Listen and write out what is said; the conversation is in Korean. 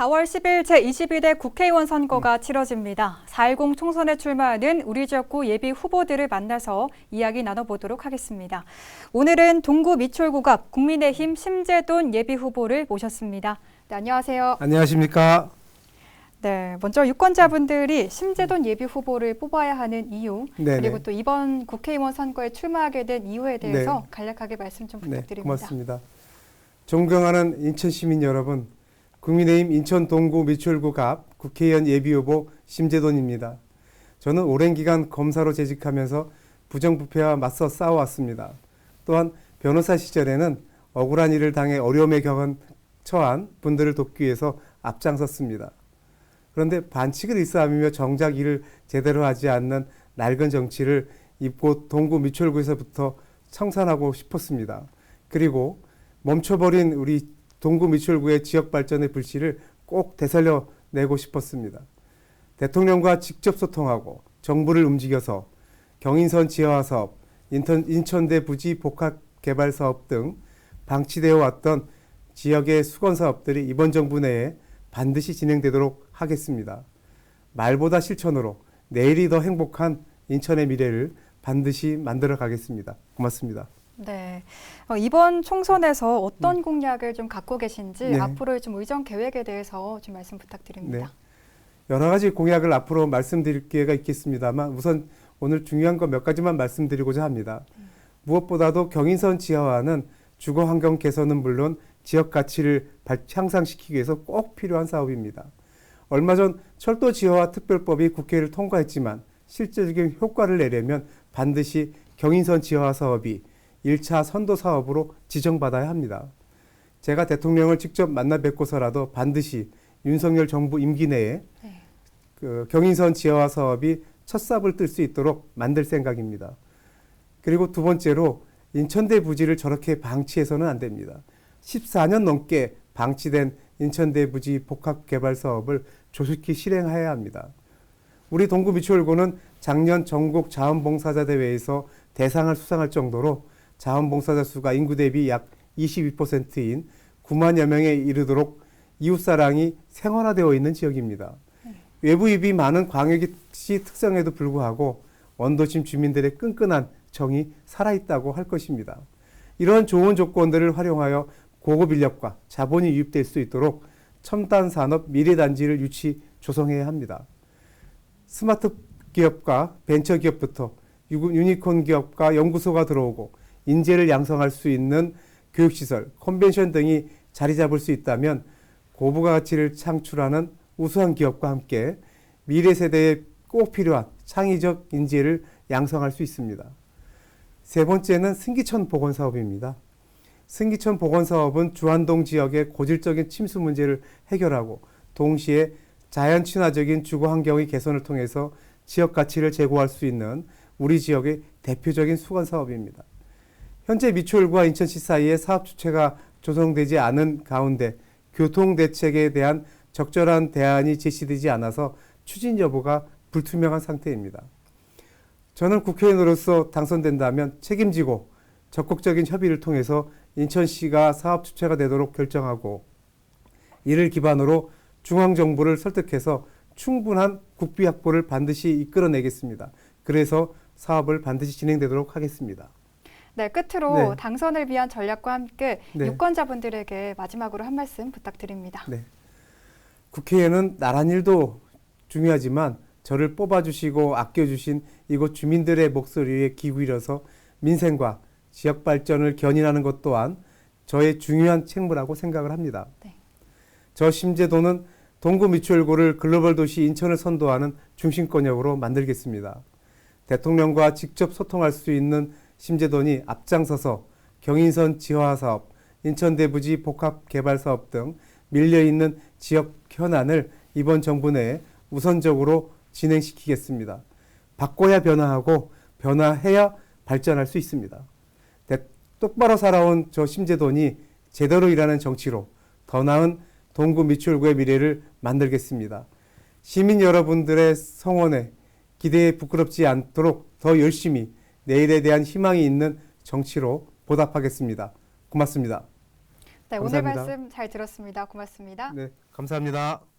4월 10일 제22대 국회의원 선거가 치러집니다. 4.10 총선에 출마하는 우리 지역구 예비 후보들을 만나서 이야기 나눠보도록 하겠습니다. 오늘은 동구 미추홀구 갑 국민의힘 심재돈 예비 후보를 모셨습니다. 네, 안녕하세요. 안녕하십니까? 네, 먼저 유권자분들이 심재돈 예비 후보를 뽑아야 하는 이유 네네. 그리고 또 이번 국회의원 선거에 출마하게 된 이유에 대해서 간략하게 말씀 좀 네, 부탁드립니다. 고맙습니다. 존경하는 인천 시민 여러분, 국민의힘 인천 동구 미추홀구 갑 국회의원 예비후보 심재돈입니다. 저는 오랜 기간 검사로 재직하면서 부정부패와 맞서 싸워왔습니다. 또한 변호사 시절에는 억울한 일을 당해 어려움에 겪은 처한 분들을 돕기 위해서 앞장섰습니다. 그런데 반칙을 일삼으며 정작 일을 제대로 하지 않는 낡은 정치를 입고 동구 미추홀구에서부터 청산하고 싶었습니다. 그리고 멈춰버린 우리 동구 미추홀구의 지역 발전의 불씨를 꼭 되살려 내고 싶었습니다. 대통령과 직접 소통하고 정부를 움직여서 경인선 지하화 사업, 인천, 인천 대 부지 복합 개발 사업 등 방치되어 왔던 지역의 수건 사업들이 이번 정부 내에 반드시 진행되도록 하겠습니다. 말보다 실천으로 내일이 더 행복한 인천의 미래를 반드시 만들어 가겠습니다. 고맙습니다. 네. 어, 이번 총선에서 어떤 공약을 좀 갖고 계신지 네. 앞으로의 좀 의정 계획에 대해서 좀 말씀 부탁드립니다. 여러 가지 공약을 앞으로 말씀드릴 기회가 있겠습니다만 우선 오늘 중요한 거몇 가지만 말씀드리고자 합니다. 무엇보다도 경인선 지하화는 주거 환경 개선은 물론 지역 가치를 발- 향상시키기 위해서 꼭 필요한 사업입니다. 얼마 전 철도 지하화 특별법이 국회를 통과했지만 실질적인 효과를 내려면 반드시 경인선 지하화 사업이 1차 선도 사업으로 지정받아야 합니다. 제가 대통령을 직접 만나 뵙고서라도 반드시 윤석열 정부 임기 내에 네. 그 경인선 지하화 사업이 첫 삽을 뜰 수 있도록 만들 생각입니다. 그리고 두 번째로 인천대 부지를 저렇게 방치해서는 안 됩니다. 14년 넘게 방치된 인천대 부지 복합 개발 사업을 조속히 실행해야 합니다. 우리 동구 미추홀구는 작년 전국 자원봉사자 대회에서 대상을 수상할 정도로 자원봉사자 수가 인구 대비 약 22%인 9만여 명에 이르도록 이웃사랑이 생활화되어 있는 지역입니다. 외부 입이 많은 광역시 특성에도 불구하고 원도심 주민들의 끈끈한 정이 살아있다고 할 것입니다. 이러한 좋은 조건들을 활용하여 고급 인력과 자본이 유입될 수 있도록 첨단 산업 미래 단지를 유치 조성해야 합니다. 스마트 기업과 벤처 기업부터 유- 유니콘 기업과 연구소가 들어오고 인재를 양성할 수 있는 교육시설, 컨벤션 등이 자리 잡을 수 있다면 고부가 가치를 창출하는 우수한 기업과 함께 미래 세대에 꼭 필요한 창의적 인재를 양성할 수 있습니다. 세 번째는 승기천 복원 사업입니다. 승기천 복원 사업은 주안동 지역의 고질적인 침수 문제를 해결하고 동시에 자연 친화적인 주거 환경의 개선을 통해서 지역 가치를 제고할 수 있는 우리 지역의 대표적인 수건 사업입니다. 현재 미추홀과 인천시 사이에 사업 주체가 조성되지 않은 가운데 교통 대책에 대한 적절한 대안이 제시되지 않아서 추진 여부가 불투명한 상태입니다. 저는 국회의원으로서 당선된다면 책임지고 적극적인 협의를 통해서 인천시가 사업 주체가 되도록 결정하고 이를 기반으로 중앙정부를 설득해서 충분한 국비 확보를 반드시 이끌어내겠습니다. 그래서 사업을 반드시 진행되도록 하겠습니다. 네, 끝으로 네. 당선을 위한 전략과 함께 네. 유권자분들에게 마지막으로 한 말씀 부탁드립니다. 네. 국회에는 나란 일도 중요하지만 저를 뽑아주시고 아껴주신 이곳 주민들의 목소리에 기울여서 민생과 지역 발전을 견인하는 것 또한 저의 중요한 책무라고 생각을 합니다. 네. 저 심재도는 동구 미추홀구를 글로벌 도시 인천을 선도하는 중심권역으로 만들겠습니다. 대통령과 직접 소통할 수 있는 심재돈이 앞장서서 경인선 지화 사업, 인천대 부지 복합 개발 사업 등 밀려 있는 지역 현안을 이번 정부 내에 우선적으로 진행시키겠습니다. 바꿔야 변화하고 변화해야 발전할 수 있습니다. 대- 똑바로 살아온 저 심재돈이 제대로 일하는 정치로 더 나은 동구 미추홀구의 미래를 만들겠습니다. 시민 여러분들의 성원에 기대에 부끄럽지 않도록 더 열심히 내일에 대한 희망이 있는 정치로 보답하겠습니다. 고맙습니다. 네, 오늘 감사합니다. 말씀 잘 들었습니다. 고맙습니다. 네, 감사합니다.